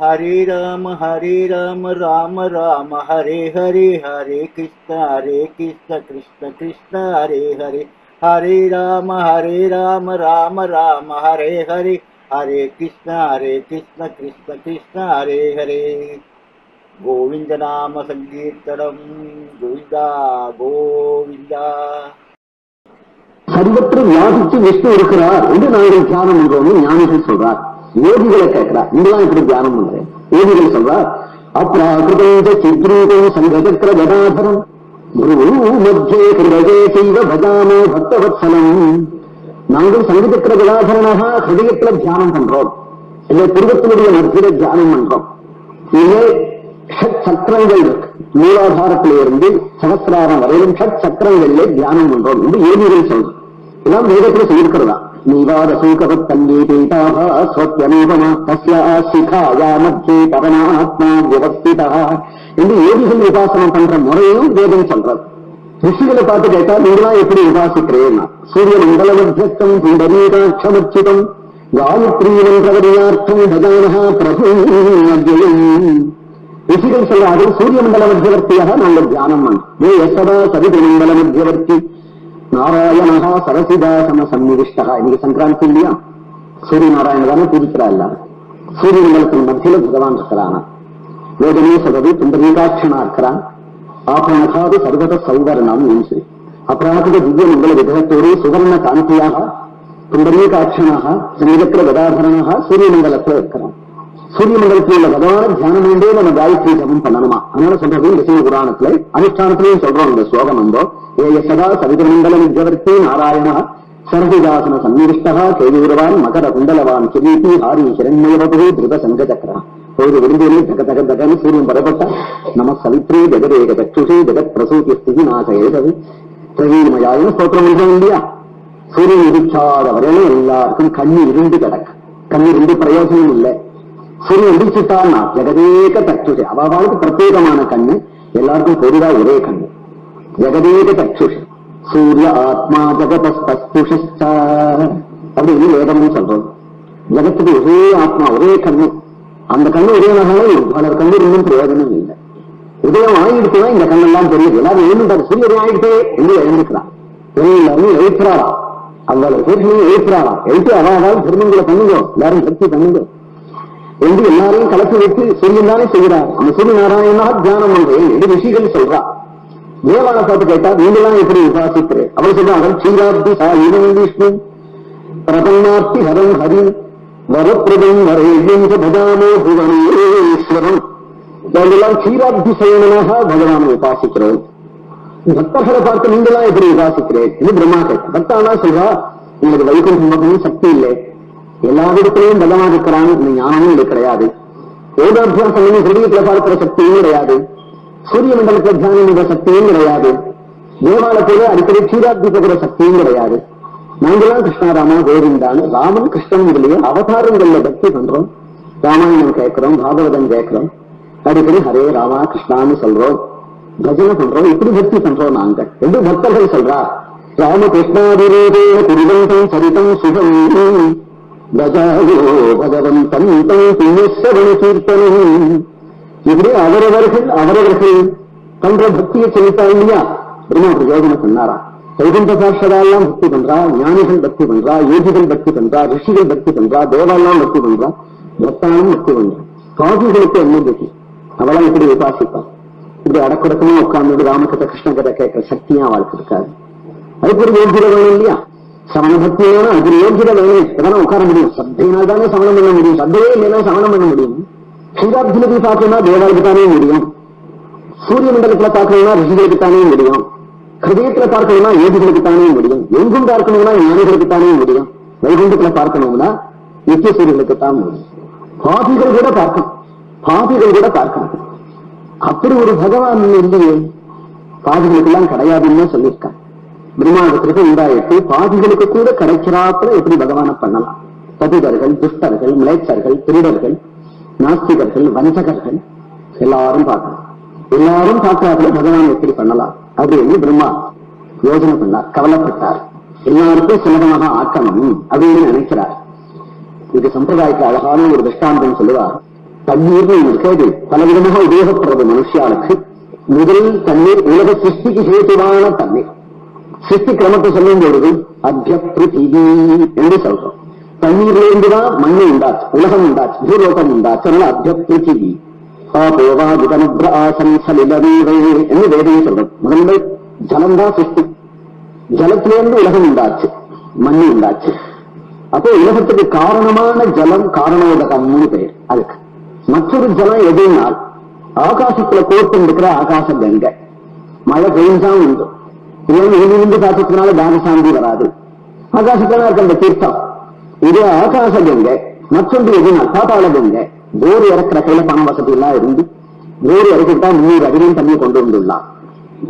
ஹரே ராம ஹரே ராம ராம ராம ஹரே ஹரே ஹரே கிருஷ்ண ஹரே கிருஷ்ண கிருஷ்ண கிருஷ்ண ஹரே ஹரே. ஹரே ராம ஹரே ராம ராம ராம ஹரே ஹரே. ஹரே கிருஷ்ண ஹரே கிருஷ்ண கிருஷ்ண கிருஷ்ண ஹரே ஹரே. கோவிந்த நாம சங்கீர்த்தனம். கோவிந்தா கோவிந்தா. சர்வற்று வியாபித்து விஷ்ணு இருக்கிறார் என்று நாங்கள் தியானம் பண்றோம்னு ஞானிகள் சொல்றார். யோகிகளை கேட்கிறார் நீங்களாம் இப்படி தியானம் பண்றேன் யோகிகள் சொல்றார் அப்ராகிருதம் சித்ரூபம் சங்கச்சக்கர கதாபரம் குரு மத்தியே ஹிருதயே செய்வ பஜாமோ பக்தவத்சலம். நாங்கள் சங்கச்சக்கர கதாதரனாக ஹிருதயத்துல தியானம் பண்றோம். இந்த புருவத்தினுடைய மத்தியில தியானம் பண்றோம். இங்கே ஷட் சக்கரங்கள் இருக்கு. மூலாதாரத்தில இருந்து சகசிராரம் வரையிலும் ஷட் சக்கரங்களிலே தியானம் பண்றோம் என்று யோகிகள் சொல்றோம் இதெல்லாம் வேதத்துல சொல்லியிருக்கிறதா? நீவாத பரமாத்மா வியவஸ்திதா என்று யோகிகள் உபாசனம் பண்ற முறையும் வேதம் சொல்றது. ரிஷிகளை பார்த்து கேட்டா நீங்களா எப்படி உபாசிக்கிறேன் சூரிய மண்டலமத்தியஸ்தம் புண்டரீகாட்சமச்சிதம் காயத்ரி மந்திரவரியார்த்தம் பஜானஹா பிரபு ரிஷிகள் சூரிய மண்டல மத்தியவர்த்தியாக நாங்கள் தியானம் பண்ணோம். ஏ யசதா மண்டல மத்தியவர்த்தி நாராயணா சரசிதாசன சந்நிவிஷ்டா இன்னைக்கு சங்கராந்தி இல்லையா? சூரிய நாராயண தானே பூஜிக்கிறா எல்லாரும். சூரிய மண்டலத்தின் மத்தியில பகவான் இருக்கிறானா வேதமே சதவி புண்டரீகாட்சனா இருக்கிறான். ஆபரணகாது சர்வத சௌவரணம் என்று. அபராகித திவ்ய மங்கள விதத்தோடு சுவர்ண காந்தியாக புண்டரீகாட்சனாக சங்கீதக்கிற கதாதரனாக சூரிய மண்டலத்துல இருக்கிறான். சூரிய மண்டலத்தில் உள்ள பகவான தியானம் வேண்டே நம்ம காயத்ரி ஜபம் பண்ணணுமா? அதனால சொல்றது இந்த சிவ புராணத்துல அனுஷ்டானத்திலையும் சொல்றோம் இந்த ஸ்லோகம் வந்தோம் ஏ சதா சவிதமண்டல வித்யவர்த்தி நாராயண. சரதிதாசன சந்நிவிஷ்டா கேயூரவான் மகர குண்டலவான் கிரீட்டி ஹாரி ஹிரண்மயவபு திருத சங்கச்சக்கரா பொழுது தக தக தகன்னு சூரியன் பரப்பட்ட நம சவித்ரே ஜெகதேக சக்ஷுஷி ஜெகத் பிரசூதி ஸ்திதி நாச ஏதது பிரவீமயாயும் ஸ்தோத்திரம் இருக்கணும் இல்லையா சூரியன் உதிச்சாத வரையிலும் எல்லாருக்கும் கண்ணு இருந்து கிடக்கு. கண்ணு இருந்து பிரயோஜனம் இல்லை. சூரியன் உதிச்சுட்டான்னா ஜெகதேக சக்ஷுஷி. அவளுக்கு பிரத்யேகமான கண்ணு. எல்லாருக்கும் பொதுவா ஒரே கண்ணு. ஜெகதேக சூரிய ஆத்மா ஜெகதஸ்துஷ அப்படின்னு வேதமும் சொல்றோம் ஜெகத்துக்கு ஒரே ஆத்மா ஒரே கண்ணு அந்த கண்ணு உதயமாகவே பலர் கண்ணு இன்னும் பிரயோஜனம் இல்லை உதயம் ஆயிடுச்சுன்னா இந்த கண்ணெல்லாம் தெரியுது எல்லாரும் எழுந்துட்டாரு சூரியன் ஆயிடுச்சே என்று எழுந்துக்கிறான் எல்லாரும் எழுப்புறாரா அவ்வளவு பேர்களையும் எழுப்புறாரா எழுத்து அவாதான் திருமணங்களை பண்ணுங்க எல்லாரும் சக்தி பண்ணுங்க என்று எல்லாரையும் கலப்பி வைத்து சூரியன் தானே செய்கிறார் அந்த சூரிய நாராயணா தியானம் பண்றேன் என்று ரிஷிகள் சொல்றா தேவான பார்த்து கேட்டா நீங்களாம் எப்படி உபாசிக்கிறேன் அவர் சொல்றாங்க சீராப்தி சாயினம் விஷ்ணு பிரபன்னாப்தி ஹரம் ஹரி வரப்பிரதம் வரேஜம் பதாமோ புவனேஸ்வரம் நாங்கெல்லாம் சீராப்தி சயனமாக பகவானை உபாசிக்கிறோம் பக்தர்களை பார்த்து நீங்களாம் எப்படி உபாசிக்கிறேன் இது பிரம்மா கேட்ட பக்தானா சொல்றா உங்களுக்கு வைகுண்டம் பக்கமும் சக்தி இல்லை எல்லா விதத்திலையும் பலமா இருக்கிறான் இந்த ஞானமும் இது கிடையாது யோகாபியாசம் பண்ணி ஹிருதயத்துல பார்க்கிற சக்தியும் கிடையாது சூரிய மண்டலத்துல தியானம் என்ற சக்தியும் கிடையாது. தேவாலயத்திலே அடிக்கடி சீராப்தி போகிற சக்தியும் கிடையாது. நாங்களாம் கிருஷ்ணாராமா கோவிந்தான்னு ராமன் கிருஷ்ணன் முதலிய அவதாரங்கள்ல பக்தி பண்றோம் ராமாயணம் கேட்கிறோம் பாகவதம் கேட்கிறோம். அடிக்கடி ஹரே ராமா கிருஷ்ணான்னு சொல்றோம். பஜனை பண்றோம் இப்படி பக்தி பண்றோம் நாங்க என்று பக்தர்கள் சொல்றா? ராமகிருஷ்ணாதிரேதே குருவந்தம் சரிதம் சுகம். பஜாயோ பகவந்தம் தம் புண்ணியஸ்வரன் கீர்த்தனம். இப்படி அவரவர்கள் அவரவர்கள் பண்ற பக்தியை செலுத்தா இல்லையா? பிரம்மா பிரயோஜனம் பண்ணாரா வைகுண்ட சாட்சதாலாம் பக்தி பண்றா ஞானிகள் பக்தி பண்றா யோகிகள் பக்தி பண்றா ரிஷிகள் பக்தி பண்றா தேவாலாம் பக்தி பண்றா பக்தானும் பக்தி பண்றா. காபிகளுக்கு என்ன பக்தி அவளாம் இப்படி உபாசிப்பா. இப்படி அடக்கடக்கமா உட்கார்ந்து ராமகிட்ட கிருஷ்ண கதை கேட்கிற சக்தியும் அவளுக்கு இருக்காது அதுக்கு ஒரு யோகியதை வேணும் இல்லையா? சமண பக்தியான அது அதுக்கு வேணும். உட்கார முடியும். சத்தையினால் தானே சமணம் பண்ண முடியும். சத்தையே இல்லைன்னா சமணம் பண்ண முடியும். சீராப்தில போய் பார்க்கணும்னா தேவாளுக்கு தானே முடியும். சூரிய மண்டலத்துல பார்க்கணும்னா ரிஷிகளுக்கு தானே முடியும். ஹிருதயத்துல பார்க்கணும்னா யோகிகளுக்கு தானே முடியும். எங்கும் பார்க்கணும்னா ஞானிகளுக்கு தானே முடியும். வைகுண்டத்துல பார்க்கணும்னா நித்திய சூரியர்களுக்கு தான் முடியும். பாபிகள் கூட பார்க்கணும். பாபிகள் கூட பார்க்கணும். அப்படி ஒரு பகவான் இல்லையே. பாதிகளுக்கெல்லாம் கிடையாதுன்னு சொல்லியிருக்காங்க பிரம்மாண்டத்திற்கு உண்டாயிட்டு பாதிகளுக்கு கூட கிடைக்கிறாப்புல எப்படி பகவானை பண்ணலாம்? பதிதர்கள் துஷ்டர்கள் மிளைச்சர்கள் திருடர்கள் நாஸ்திகர்கள் வஞ்சகர்கள் எல்லாரும் பார்க்கணும் எல்லாரும் பார்க்காத பகவான் எப்படி பண்ணலாம் அப்படின்னு பிரம்மா யோசனை பண்ணார் கவலைப்பட்டார். எல்லாருக்கும் சுலபமாக ஆக்கணும் அப்படின்னு நினைக்கிறார். இது சம்பிரதாயத்துல அழகான ஒரு திருஷ்டாந்தம் சொல்லுவார். தண்ணீர்னு ஒண்ணு இருக்கு பலவிதமாக உபயோகப்படுறது மனுஷியாளுக்கு. முதல் தண்ணீர் உலக சிருஷ்டிக்கு ஹேதுவான தண்ணீர். சிருஷ்டி கிரமத்தை சொல்லும் பொழுது அத்திய பிருத்திவி என்று சொல்றோம். தண்ணீர்லேருந்துதான் மண்ணு உண்டாச்சு உலகம் உண்டாச்சு பூலோகம் உண்டாச்சு அதனால அத்திய பிருத்திவி என்று வேதையும் சொல்றது. முதல்ல ஜலம்தான் சிருஷ்டி. ஜலத்திலேருந்து உலகம் உண்டாச்சு மண்ணு உண்டாச்சு. அப்போ உலகத்துக்கு காரணமான ஜலம் காரணோதகம்னு பெயர் அதுக்கு. மற்றொரு ஜலம் எதுனால்? ஆகாசத்துல கோட்டம் இருக்கிற ஆகாச கங்கை. மழை பெய்ஞ்சா உண்டு. இனிந்து இருந்து தான சாந்தி வராது? ஆகாசத்துல இருக்க அந்த தீர்த்தம். இது ஆகாச கங்கை. மற்றொன்று எதுனா பாதாள கங்கை. போர் இறக்குற கையில பண வசதி எல்லாம் இருந்து? போர் இறக்கிட்டா முன்னூறு அதிகம் தண்ணி கொண்டு வந்துள்ளான்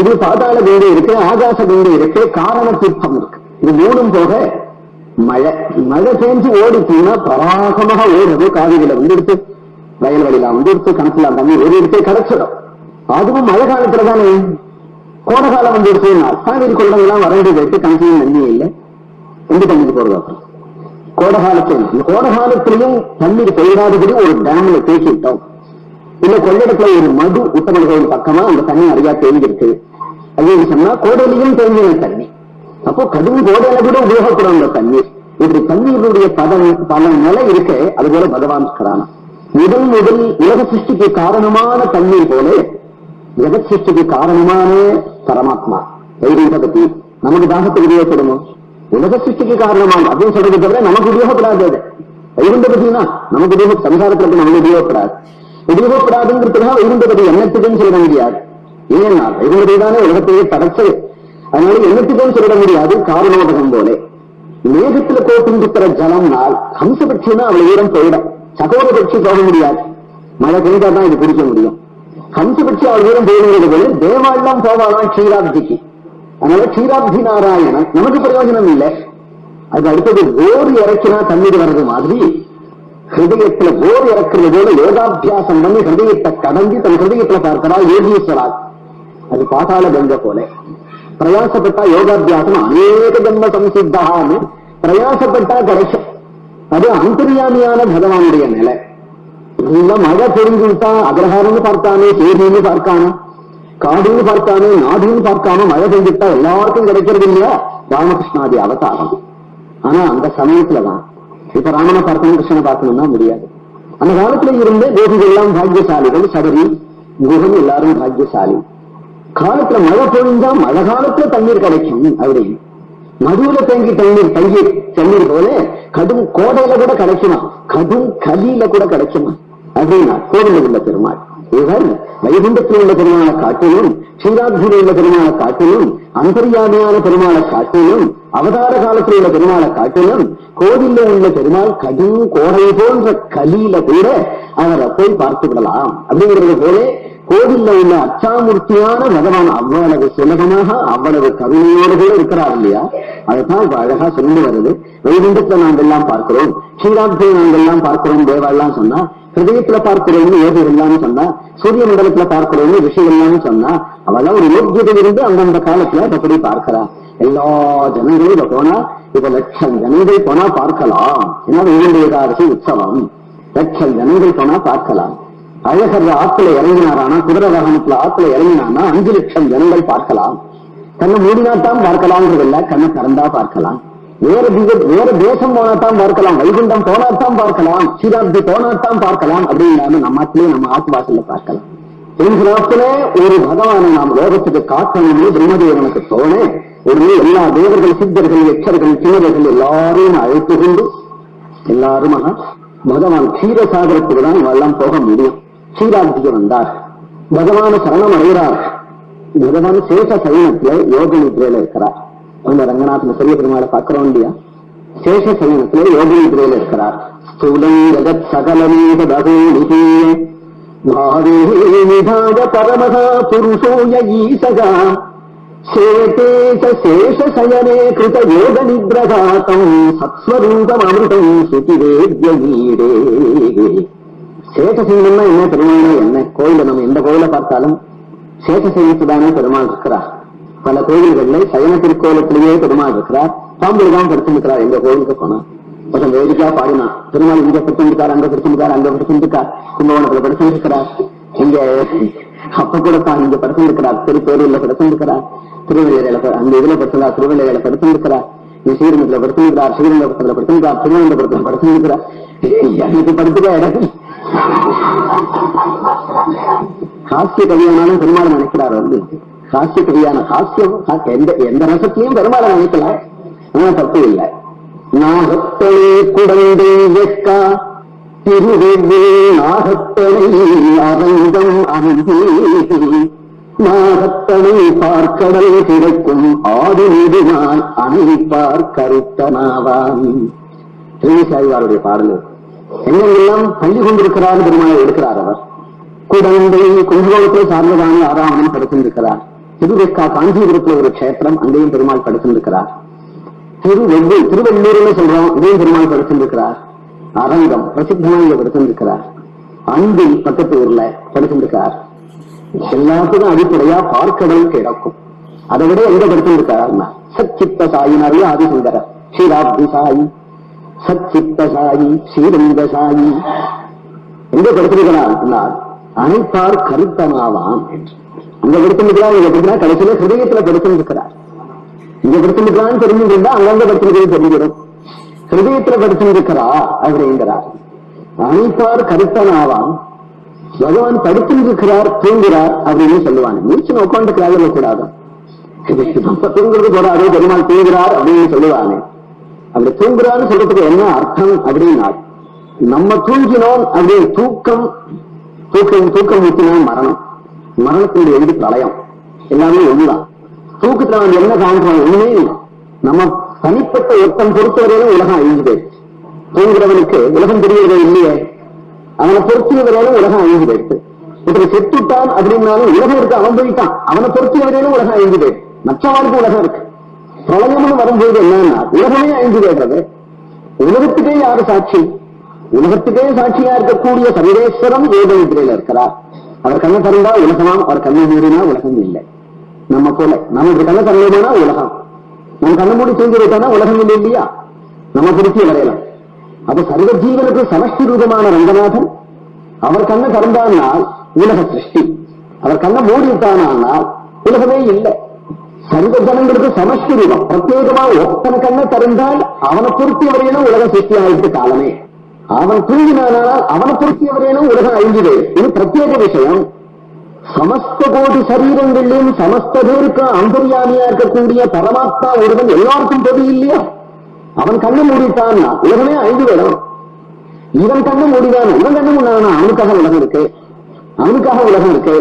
இது பாதாள கங்கை இருக்கு ஆகாச கங்கை இருக்கு காரண தீர்த்தம் இருக்கு. இது மூணும் போக மழை. மழை பெஞ்சு ஓடிச்சுன்னா பராகமாக ஓடுறது காவிரியில வந்து எடுத்து வயல்வெளியில வந்து எடுத்து கணக்குல தண்ணி ஓடி எடுத்து கிடைச்சிடும். அதுவும் மழை காலத்துல தானே. கோடை காலம் வந்து எடுத்துனா காவிரி எல்லாம் வறண்டு போயிட்டு கணக்கையும் தண்ணி இல்லை. எந்த தண்ணிக்கு போறது அப்புறம்? கோடை காலத்தில் இந்த காலத்திலையும் தண்ணீர் பெய்யாதபடி ஒரு டேம்ல பேசிட்டோம் இல்ல கொள்ளிடத்துல ஒரு மது உத்தமன் கோயில் பக்கமா அந்த தண்ணி நிறைய தேங்கிருக்கு அப்படின்னு சொன்னா கோடையிலையும் தேங்கின தண்ணி. அப்போ கடும் கோடையில கூட உபயோகப்படும் அந்த தண்ணீர் இப்படி தண்ணீருடைய பதம் பல நிலை இருக்கு அது போல பகவான் இருக்கிறான் முதல் முதல் உலக சிருஷ்டிக்கு காரணமான தண்ணீர் போல ஜெகத் சிருஷ்டிக்கு காரணமான பரமாத்மா. தைரியத்தை பத்தி நமக்கு தாகத்துக்கு உபயோகப்படணும் உலக சிருஷ்டிக்கு காரணமான அப்படின்னு சொல்றது தவிர நமக்கு உபயோகப்படாது அது வைகுண்ட பத்தினா நமக்கு உபயோக சம்சாரத்துல இருந்து நமக்கு உபயோகப்படாது. உபயோகப்படாதுங்கிறதுக்காக வைகுண்ட பத்தி எண்ணத்துக்குன்னு சொல்ல முடியாது. ஏன்னா வைகுண்ட தானே உலகத்தையே படைச்சது அதனால எண்ணத்துக்குன்னு சொல்ல முடியாது காரணோதகம் போல. மேகத்துல கோட்டுங்கிற ஜலம்னால் ஹம்சபட்சினா அவ்வளவு தூரம் போயிடும். சகோதர பட்சி போக முடியாது. மழை பெய்தா தான் இது குடிக்க முடியும். ஹம்சபட்சி அவ்வளவு தூரம் போகிறது போல தேவாலாம் போவாளாம் க்ஷீராப்திக்கு அதனால க்ஷீராப்தி நாராயணன் நமக்கு பிரயோஜனம் இல்லை அது அடுத்தது ஓர் இறக்கினா தண்ணீர் வர்றது மாதிரி ஹிருதயத்துல ஓர் இறக்குறது போல யோகாபியாசம் பண்ணி ஹிருதயத்தை கடந்து தன் ஹிருதயத்துல பார்க்கிறா யோகீஸ்வரா அது பாதாள கங்க போல. பிரயாசப்பட்டா யோகாபியாசம் அநேக ஜன்ம சம்சித்தான்னு பிரயாசப்பட்டா கிடைக்கும் அது அந்தரியாமியான பகவானுடைய நிலை. இல்ல மழை பொழிஞ்சு விட்டா அக்ரஹாரம்னு பார்த்தானே சேரின்னு பார்க்கானே? காடுன்னு பார்க்கானே நாடுன்னு பார்க்காம மழை பெஞ்சுட்டா எல்லாருக்கும் கிடைக்கிறது இல்லையா? ராமகிருஷ்ணாதி அவதாரம். ஆனா அந்த சமயத்துலதான். இப்ப ராமனை பார்க்கணும் கிருஷ்ணனை பார்க்கணும்னா முடியாது. அந்த காலத்துல இருந்த கோபிகள் எல்லாம் பாக்கியசாலிகள் சபரி குகன் எல்லாரும் பாக்கியசாலி. காலத்துல மழை பொழிஞ்சா மழை காலத்துல தண்ணீர் கிடைக்கும் அப்படின்னு மதுவில தேங்கி தண்ணீர் தங்கி தண்ணீர் போல கடும் கோடையில கூட கிடைக்குமா கடும் கலியில கூட கிடைக்குமா அப்படின்னா கோவிலில் உள்ள பெருமாள். இவர் வைகுண்டத்தில் உள்ள பெருமான காட்டிலும் ஸ்ரீராத்திரியில் உள்ள பெருமான காட்டிலும் அந்தரியாமியான பெருமான காட்டிலும் அவதார காலத்தில் உள்ள பெருமான காட்டிலும் கோவில்ல உள்ள பெருமாள் கடும் கோடை போன்ற கலியில கூட அவரை போய் பார்த்து விடலாம் அப்படிங்கிறது போல கோவில்ல உள்ள அச்சாமூர்த்தியான பகவான் அவ்வளவு சுலகமாக அவ்வளவு கருணையோடு கூட இருக்கிறார் இல்லையா? அதுதான் இப்ப அழகா சொல்லி வருது. வைகுண்டத்துல நாங்கெல்லாம் எல்லாம் பார்க்கிறோம். ஸ்ரீராத்திரி நாங்கெல்லாம் பார்க்கிறோம். தேவாலாம் சொன்னா ஹிருதயத்துல பார்க்கிறோம்னு யோகிகள்லாம் சொன்னா சூரிய மண்டலத்துல பார்க்கிறோம்னு ரிஷிகள்லாம் சொன்னா அவெல்லாம் ஒரு யோக்கியதை இருந்து அந்தந்த காலத்துல அப்படி பார்க்கிறா? எல்லா ஜனங்களும் இப்ப போனா இப்ப லட்சம் ஜனங்கள் போனா பார்க்கலாம். ஏன்னா வைகுண்ட ஏகாதசி உற்சவம். லட்சம் ஜனங்கள் போனா பார்க்கலாம். அழகர் ஆத்துல இறங்கினாரானா குதிரை வாகனத்துல ஆத்துல இறங்கினானா அஞ்சு லட்சம் ஜனங்கள் பார்க்கலாம். கண்ணை மூடினாத்தான் பார்க்கலாம்ன்றதில்ல கண்ணை திறந்தா பார்க்கலாம். வேற திக வேற தேசம் போனாத்தான் பார்க்கலாம் வைகுண்டம் போனாத்தான் பார்க்கலாம் சீராப்தி போனாத்தான் பார்க்கலாம் அப்படின்னு நம்ம ஆத்திலே நம்ம ஆத்து வாசல்ல பார்க்கலாம். என்கிறாத்துல ஒரு பகவானை நாம் லோகத்துக்கு காக்கணும்னு பிரம்மதேவனுக்கு தோண உடனே எல்லா தேவர்கள் சித்தர்கள் எச்சர்கள் கிணறுகள் எல்லாரையும் அழைத்து கொண்டு எல்லாருமாக பகவான் க்ஷீரசாகரத்துக்கு தான் எல்லாம் போக முடியும். ஸ்ரீராமத்துக்கு வந்தார். பகவான சரணம் அடைகிறார் பகவான் சேஷ சைனத்துல யோக நிதிரையில இருக்கிறார். அந்த ரங்கநாதன் பெரிய பெருமாளை பார்க்கிறோம் இல்லையா? சேஷ சைனத்துல யோக நிதிரையில இருக்கிறார். ஸ்தூலம் ஜகத் சகலமேக பகவதி நிதாய பரமகா அமிர்தம் சுதிவேத்ய சேஷசிங்கம்னா என்ன பெருமாள்னா என்ன? கோயில நம்ம எந்த கோயில பார்த்தாலும் சேஷசிங்கத்துதானே பெருமாள் இருக்கிறார். பல கோயில்கள்ல சயன திருக்கோலத்திலேயே பெருமாள் இருக்கிறார். பாம்புல தான் படுத்திருக்கிறார் எங்க கோயிலுக்கு போனா. கொஞ்சம் வேடிக்கையா பாடினா பெருமாள் இங்க படுத்திருக்கார் அங்க படுத்திருக்கார் அங்க படுத்திருக்கார் கும்பகோணத்துல படுத்திருக்கிறார் இங்க அப்ப கூட தான் இங்க படுத்திருக்கிறார் திருப்பேரூர்ல படுத்திருக்கிறார் திருவள்ளியில அந்த இதுல படுத்திருக்கா திருவள்ளியில படுத்திருக்கிறார் ஸ்ரீரங்கத்துல படுத்திருக்கிறார் ஸ்ரீரங்கபுரத்துல படுத்திருக்கிறார் திருவனந்தபுரத்துல படுத்திருக்கிறார் எனக்கு படுத்துக்க இடம் ஹாஸ்ய கவியானாலும் பெருமாள் நினைக்கிறார் வந்து. ஹாஸ்ய கவியான ஹாஸ்யம் எந்த எந்த ரசத்திலையும் பெருமாளை நினைக்கல. ஆனா தப்பு இல்லை. நாகத்தனை குடந்தை வெக்கா திருவெவ்வே நாகத்தனை அரங்கம் அருகே. நாகத்தனை பார்க்கடல் கிடைக்கும் ஆடு மீது நான் அணைப்பார் கருத்தனாவான். திருவிசாய்வாருடைய பாடல் எங்கெல்லாம் பள்ளி கொண்டிருக்கிறார் பெருமாள் எடுக்கிறார் அவர். குடந்தை கும்பகோணத்தை சார்ந்ததான ஆறாவணம் படுத்திருக்கிறார். திருவெக்கா காஞ்சிபுரத்தில் ஒரு கஷேத்திரம் அங்கேயும் பெருமாள் படுத்திருக்கிறார். திருவெள்ளி திருவள்ளூர்னு சொல்றோம் இதையும் பெருமாள் படுத்திருக்கிறார். அரங்கம் பிரசித்தமாக படுத்திருக்கிறார். அன்பி பக்கத்து ஊர்ல படுத்திருக்கிறார். எல்லாத்துக்கும் அடிப்படையா பார்க்கடல் கிடக்கும். அதை விட எங்க படுத்திருக்கிறார் சச்சித்த சாயினாரியா ஆதிசுந்தரர் ஸ்ரீராப்தி சாயி. சச்சித்தசாயி சாயி எங்க படுத்திருக்கிறார் அனைத்தார் கருத்தனாவாம் என்று. அங்க படுத்திருக்கிறார் இங்க படுத்தினா கடைசியில ஹிருதயத்துல படுத்திருக்கிறார் இங்க படுத்திருக்கிறான்னு தெரிஞ்சுக்கிட்டா அங்கங்க படுத்திருக்கிறது தெரிஞ்சிடும். ஹிருதயத்துல படுத்திருக்கிறா அப்படிங்கிறார். அனைத்தார் கருத்தனாவாம் பகவான் படுத்திருக்கிறார் தூங்குறார் அப்படின்னு சொல்லுவாங்க. நீச்சு உட்காந்துக்கிறாங்க கூடாது. நம்ம தூங்குறது போறாரு பெருமாள் தூங்குறார் அப்படின்னு சொல்லுவாங்க. அப்படி தூங்குறான்னு சொல்றதுக்கு என்ன அர்த்தம் அப்படின்னா நம்ம தூங்கினோம் அப்படி தூக்கம் தூக்கம் தூக்கம் ஊத்தினா மரணம். மரணத்தினுடைய எழுதி பிரளயம். எல்லாமே ஒண்ணுதான். தூக்கத்துல அவன் என்ன காண்றான் ஒண்ணுமே இல்லை. நம்ம தனிப்பட்ட ஒருத்தன் பொறுத்தவரையிலும் உலகம் அழிஞ்சு தூங்குறவனுக்கு உலகம் தெரியறதே இல்லையே? அவனை பொறுத்தியவரையிலும் உலகம் அழிஞ்சு போயிடுது இப்படி செத்துட்டான் அப்படின்னாலும் உலகம் இருக்கு அவன் போயிட்டான். அவனை பொறுத்தியவரையிலும் உலகம் அழிஞ்சு போயிடுச்சு. மற்றவனுக்கு உலகம் இருக்கு. பிரளயம்னு வரும்போது என்னன்னா உலகமே அழிஞ்சு போயிடுறது உலகத்துக்கே யாரு சாட்சி? உலகத்துக்கே சாட்சியா இருக்கக்கூடிய சர்வேஸ்வரம் யோக நிதிரையில இருக்கிறார். அவர் கண்ணை திறந்தா உலகமாம் அவர் கண்ணை மூடினா உலகம் இல்லை. நம்ம போல. நம்ம இப்படி கண்ணை திறந்தோம்னா உலகம். நம்ம கண்ணை மூடி தூங்கி வைத்தானா உலகம் இல்லை இல்லையா? நம்ம பிடிச்சி வரையலாம் அப்ப சர்வ ஜீவனுக்கு சமஷ்டி ரூபமான ரங்கநாதன் அவர் கண்ணை திறந்தானால் உலக சிருஷ்டி. அவர் கண்ணை மூடி விட்டானால் உலகமே இல்லை. சர்வ ஜனங்களுக்கு சமஷ்டி ரூபம் பிரத்யேகமா ஒத்தனை கண்ணை திறந்தால் அவனை பொறுத்திய உலக சிருஷ்டி ஆயிட்டு காலமே. அவன் தூங்கினானால் அவனை பொறுத்திய உலகம் அழிஞ்சுது. இது பிரத்யேக விஷயம். சமஸ்த கோடி சரீரங்களிலும் சமஸ்த பேருக்கு அந்தர்யாமியா இருக்கக்கூடிய பரமாத்மா ஒருவன் எல்லாருக்கும் பொது இல்லையா? அவன் கண்ணு மூடிட்டான்னா உலகமே அழிஞ்சு விடும் இவன் கண்ணு மூடிதான் இவன் கண்ணு மூடானா அவனுக்காக உலகம் இருக்கு. அவனுக்காக உலகம் இருக்கு.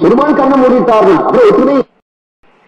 பெருமாள் கண்ணை மூடிட்டார்னா? அப்புறம் ஒற்றுமை